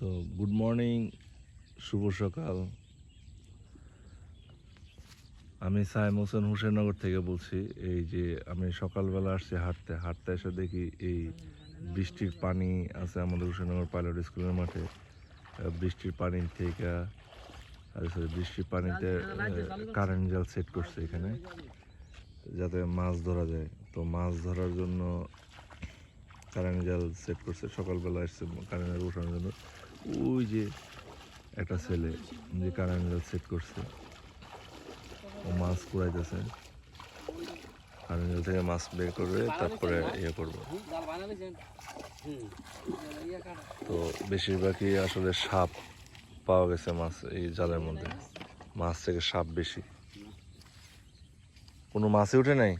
তো good morning শুভ সকাল। আমি সাইম হোসেন হুসেননগর থেকে বলছি এই যে আমি সকালবেলা আসছি হাঁটতে। হাঁটতে এসে দেখি এই বৃষ্টির পানি আছে আমাদের হুসেননগর পাইলট স্কুলের মাঠে। বৃষ্টির পানি থেকে আর sorry, বৃষ্টির পানিতে কারেন্ট জাল সেট করছে এখানে যাতে মাছ ধরা যায়। তো মাছ ধরার জন্য কারেন্ট জাল সেট করছে। সকালবেলা এসছে কারেন্ট জাল উঠানোর জন্য। ওই যে একটা ছেলে যে কারেন্ট সেট করছে। ও মাছ কুড়াইতেছে কারেন্ট থেকে মাছ বের করবে, তারপরে ইয়ে করবে। তো বেশিরভাগই আসলে সাপ পাওয়া গেছে মাছ এই জালের মধ্যে। মাছ থেকে সাপ বেশি। কোনো মাছই উঠে নাই?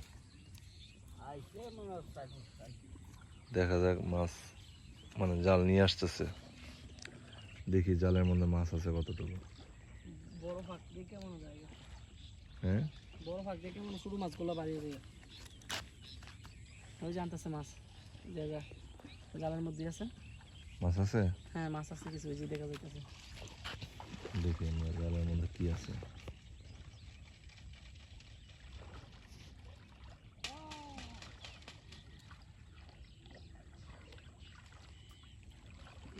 দেখা যাক মাছ মানে জাল নিয়ে আসতেছে। দেখি জালের মধ্যে মাছ আছে কতটুকু। বড় ফাঁক দিয়ে কেমন জায়গা? হ্যাঁ? বড় ফাঁক দিয়ে কেমন শুধু মাছগুলো বাড়িয়ে দিয়ে? ওই জানতেছে মাছ যা যা জালের মধ্যে আছে। মাছ আছে? হ্যাঁ মাছ আছে কিছু ওই যে দেখা যাইতেছে। দেখি আমরা জালের মধ্যে কি আছে।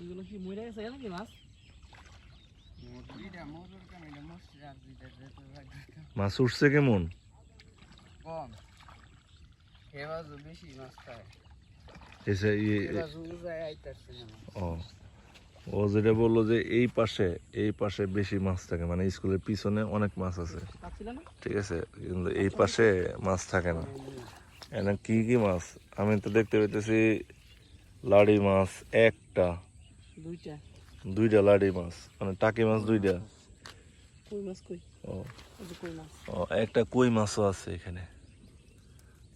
এগুলো কি মরে গেছে নাকি মাছ? মাছ উঠছে কেমন? কম। বেশি মাছ খায়। ও। ও যেটা বলল যে এই পাশে এই পাশে বেশি মাছ থাকে মানে স্কুলের পিছনে অনেক মাছ আছে। ঠিক আছে কিন্তু এই পাশে মাছ থাকে না। এখানে কি কি মাছ? আমি তো দেখতে পেতেছি লাড়ি মাছ একটা। দুইটা। দুইটা লাড়ি মাছ মানে টাকি মাছ দুইটা। কই মাছ কই? ও। কই মাছ? ও একটা কই মাছও আছে এখানে।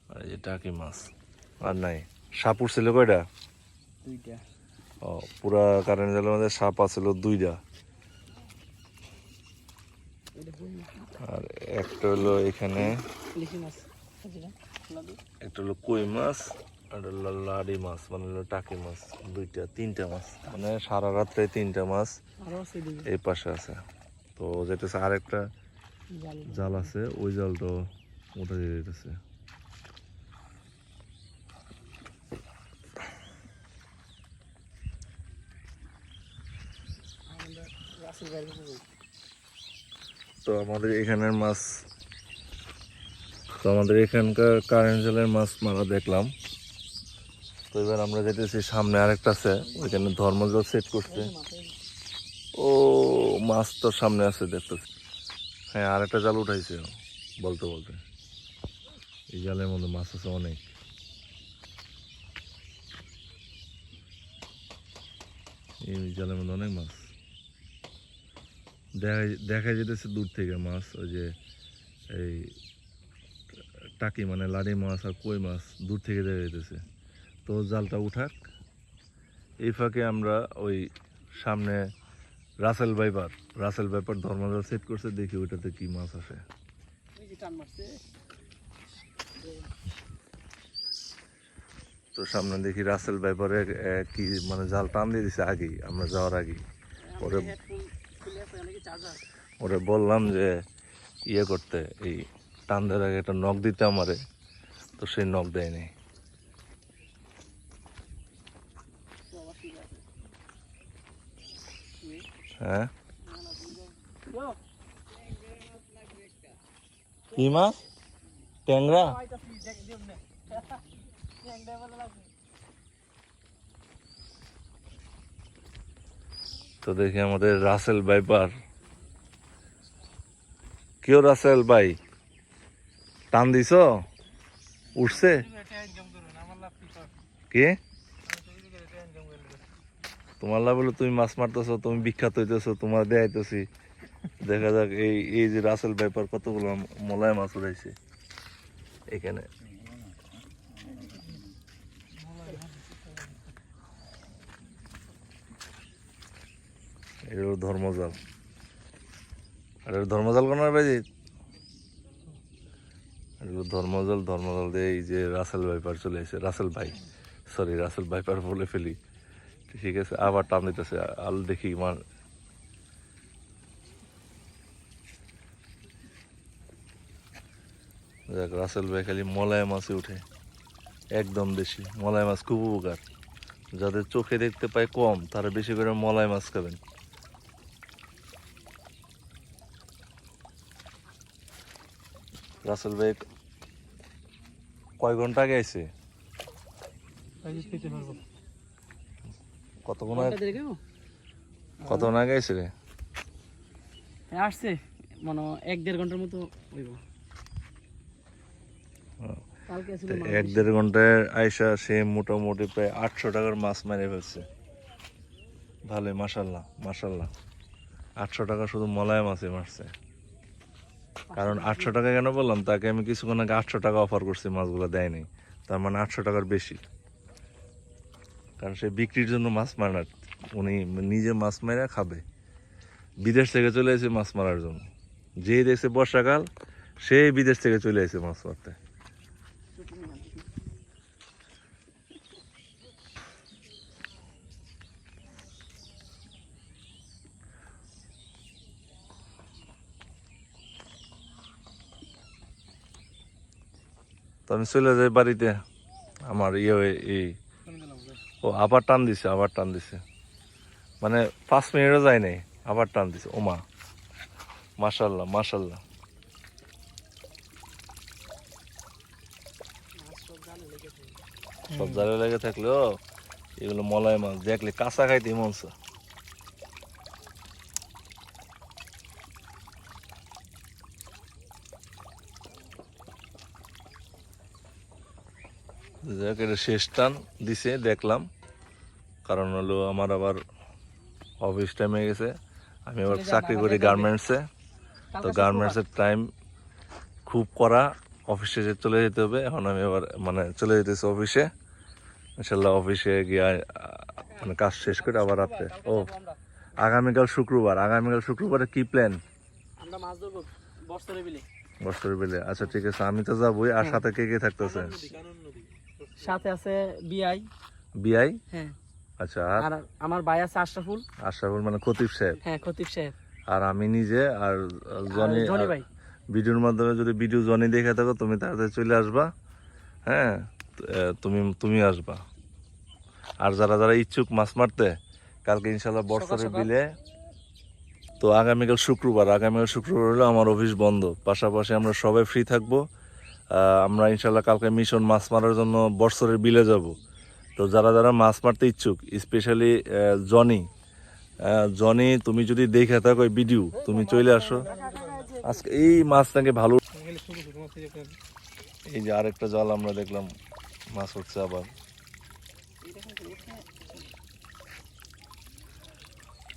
আর এই যে টাকি মাছ। আর নাই সাপ উঠছিল কয়টা? দুইটা। ও পুরা কারেন্ট জালের মধ্যে সাপ আছিল দুইটা। আর একটা হলো এখানে। একটা হলো কই মাছ। লাড়ি মাছ মানে টাকি মাছ দুইটা তিনটা মাছ। মানে সারা রাত্রে তিনটা মাছ এই পাশে আছে। তো যেটা আরেকটা জাল। আছে ওই জালটা রাসেল বাইরে যাব তো আমাদের এখানের মাছ তো আমাদের এখানকার কারেন্ট জালের মাছ মারা দেখলাম। তো এবার আমরা যেতেছি সামনে আরেকটা আছে, ওইখানে ধর্মজল সেট করছে। ও, মাছ তো সামনে আছে দেখতেছি। হ্যাঁ আরেকটা জাল উঠাইছে, বলতে বলতে। এই জালের মধ্যে মাছ আছে অনেক। এই জালের মধ্যে অনেক মাছ। দেখা দেখা যেতেছে দূর থেকে মাছ, ওই যে এই টাকি মানে লাড়ি মাছ আর কই মাছ দূর থেকে দেখা যেতেছে তো জালটা উঠাক। এই ফাঁকে আমরা ওই সামনে রাসেল বাইপার রাসেল বাইপার ধর্মজাল সেট করছে দেখি ওইটাতে কি মাছ আসে। তো সামনে দেখি রাসেল বাইপারে কি মানে জাল টান দিয়ে দিছে আগেই আমরা যাওয়ার আগেই। পরে নাকি চার্জার ওরে বললাম যে ইয়ে করতে এই টান দেওয়ার আগে একটা নখ দিতে আমারে। তো সেই নখ দেয়নি তো আবার ঠিক আছে হ্যাঁ? কি মাছ ট্যাংরা? তো দেখি আমাদের রাসেল বাইপার কেউ রাসেল ভাই? টান দিছ? উঠছে? কি কর কে ট্যাং জম করুন তোমার লাভ হলো তুমি মাছ মারতেছো, তুমি বিখ্যাত হইতেছো, তোমার দেখাইতেছি দেখা যাক এই এই যে রাসেল বাইপার কতগুলো মলায় মাছ উঠাইছে এখানে। এটা ধর্মজাল। ধর্মজাল ধর্মজাল ধর্মজাল দিয়ে এই যে রাসেল ভাইপার চলে এসে রাসেল ভাই সরি রাসেল ভাইপার বলে ফেলি। ঠিক আছে, আবার টান দিতেছে, আল দেখি মার দেখ রাসেল ভাই খালি মলায় মাছে উঠে, একদম বেশি মলায় মাছ খুব উপকার। যাদের চোখে দেখতে পায় কম, তারা বেশি করে মলায় মাছ খাবেন। রাসেল ভাই, কয় ঘণ্টা আগে পারব। কতক্ষণ কতক্ষণ আগে আইছে রে? আসছে মানে এক দেড় ঘণ্টার মতো হইব। এক দেড় ঘন্টায় আইসা সে মোটামুটি প্রায় আটশো টাকার মাছ মেরে ফেলছে। ভালোই মাসাল্লাহ মাসাল্লাহ আটশো টাকা শুধু মলায় মাছে মারছে। কারণ আটশো টাকা কেন বললাম? তাকে আমি কিছুক্ষণ আগে আটশো টাকা অফার করছি মাছগুলো দেয়নি। তার মানে আটশো টাকার বেশি। কারণ সে বিক্রির জন্য মাছ মারে না উনি নিজে মাছ মেরে খাবে। বিদেশ থেকে চলে এসেছে মাছ মারার জন্য। যেই দেখছে বর্ষাকাল সে বিদেশ থেকে চলে এসেছে মাছ মারতে। তো আমি চলে যাই বাড়িতে। আমার ইয়ে এই ও, আবার টান দিছে, আবার টান দিছে। মানে পাঁচ মিনিটও যায় নাই, আবার টান দিছে। ওমা মাশাল্লাহ মাশাল্লাহ সব জালে লেগে থাকলেও এগুলো মলাই মাছ, দেখলে কাঁচা খাইতে মন যাক এটা শেষ টান দিছে দেখলাম। কারণ হলো আমার আবার অফিস টাইম হয়ে গেছে। আমি আবার চাকরি করি গার্মেন্টসে তো গার্মেন্টসের টাইম খুব করা অফিসে যে চলে যেতে হবে এখন আমি আবার মানে চলে যেতেছি অফিসে ইনশাল্লাহ অফিসে গিয়ে মানে কাজ শেষ করে আবার রাত্রে। ও। আগামীকাল শুক্রবার। আগামীকাল শুক্রবারে কি প্ল্যান আমরা মাছ ধরবো বস্তরে বিলে। আচ্ছা ঠিক আছে আমি তো যাবোই। আর সাথে কে কে থাকতেছে সাথে আছে বিআই। বিআই? হ্যাঁ। আচ্ছা আর? আমার ভাই আছে আশরাফুল। আশরাফুল মানে খতিব সাহেব হ্যাঁ খতিব সাহেব আর আমি নিজে আর জনি জনি ভাই। ভিডিওর মাধ্যমে যদি ভিডিও জনি দেখে থাকো তুমি তাড়াতাড়ি চলে আসবা। হ্যাঁ তুমি তুমি আসবা। আর যারা যারা ইচ্ছুক মাছ মারতে কালকে ইনশাল্লাহ বর্ষারে। বিলে। তো আগামীকাল শুক্রবার আগামীকাল শুক্রবার হলো আমার অফিস বন্ধ। পাশাপাশি আমরা সবাই ফ্রি থাকব। আমরা ইনশাল্লাহ কালকে মিশন মাছ মারার জন্য বর্ষরের বিলে যাব। তো যারা যারা মাছ মারতে ইচ্ছুক স্পেশালি জনি জনি, তুমি যদি দেখে থাকো ভিডিও তুমি চলে আসো। আজকে এই মাছ মাছটাকে ভালো এই যে আরেকটা জাল আমরা দেখলাম, মাছ হচ্ছে আবার।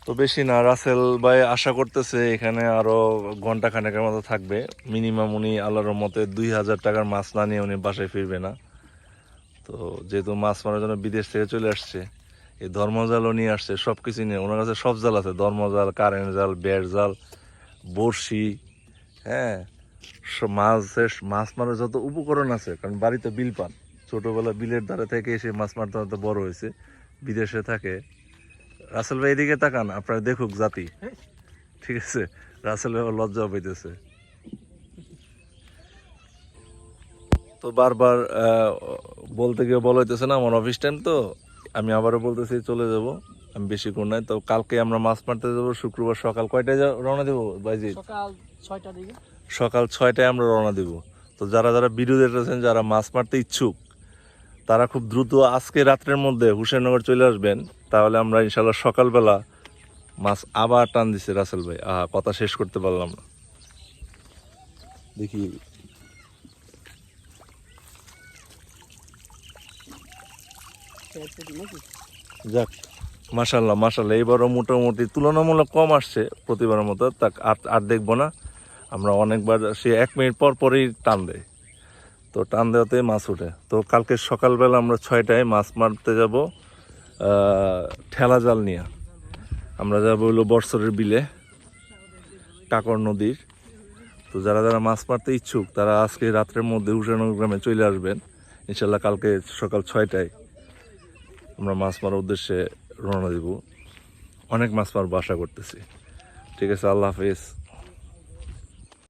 তো বেশি না, রাসেল ভাই আশা করতেছে এখানে আরও ঘণ্টা খানেকের মতো থাকবে। মিনিমাম উনি আল্লাহর মতে দুই হাজার টাকার মাছ না নিয়ে উনি বাসায় ফিরবে না। তো যেহেতু মাছ মারার জন্য বিদেশ থেকে চলে আসছে, এই ধর্মজালও নিয়ে আসছে সব কিছু নিয়ে। ওনার কাছে সব জাল আছে, ধর্মজাল, কারেন্ট জাল, বেড় জাল, বড়শি হ্যাঁ মাছের, মাছ মারার যত উপকরণ আছে, কারণ বাড়িতে বিল পান। ছোটবেলা বিলের ধারে থেকে এসে মাছ মারতে মারতে বড় হয়েছে, বিদেশে থাকে। রাসেল ভাই এদিকে তাকান আপনার দেখুক জাতি। ঠিক আছে? রাসেল ভাই লজ্জা পাইতেছে। তো বারবার বলতে গিয়ে বলা হইতেছে না আমার অফিস টাইম তো আমি আবারও বলতেছি চলে যাব আমি বেশি বেশিক্ষণ নাই। তো কালকে আমরা মাছ মারতে যাব শুক্রবার সকাল কয়টায় রওনা দেবো বাইজি সকাল ছয়টার দিকে। সকাল ছয়টায় আমরা রওনা দেব। তো যারা যারা ভিডিও দেখতেছেন যারা মাছ মারতে ইচ্ছুক তারা খুব দ্রুত আজকে রাত্রের মধ্যে হুসেননগর চলে আসবেন। তাহলে আমরা ইনশাল্লাহ সকালবেলা মাছ আবার টান দিছে রাসেল ভাই। আহা, কথা শেষ করতে পারলাম না। দেখি। যাক মাশাল্লাহ মাশাল্লাহ এইবারও মোটামুটি তুলনামূলক কম আসছে প্রতিবারের মতো। তা আর আর দেখব না। আমরা অনেকবার সে এক মিনিট পর পরই টান দেয়। তো টান দেওয়াতে মাছ ওঠে। তো কালকে সকালবেলা আমরা ছয়টায় মাছ মারতে যাব ঠেলা জাল নিয়ে। আমরা যাব হলো বর্ষরের বিলে, কাকর নদীর। তো যারা যারা মাছ মারতে ইচ্ছুক, তারা আজকে রাত্রের মধ্যে হুসেনগর গ্রামে চলে আসবেন। ইনশাল্লাহ কালকে সকাল ছয়টায় আমরা মাছ মারার উদ্দেশ্যে রওনা দিব। অনেক মাছ মারবো আশা করতেছি। ঠিক আছে, আল্লাহ হাফিজ।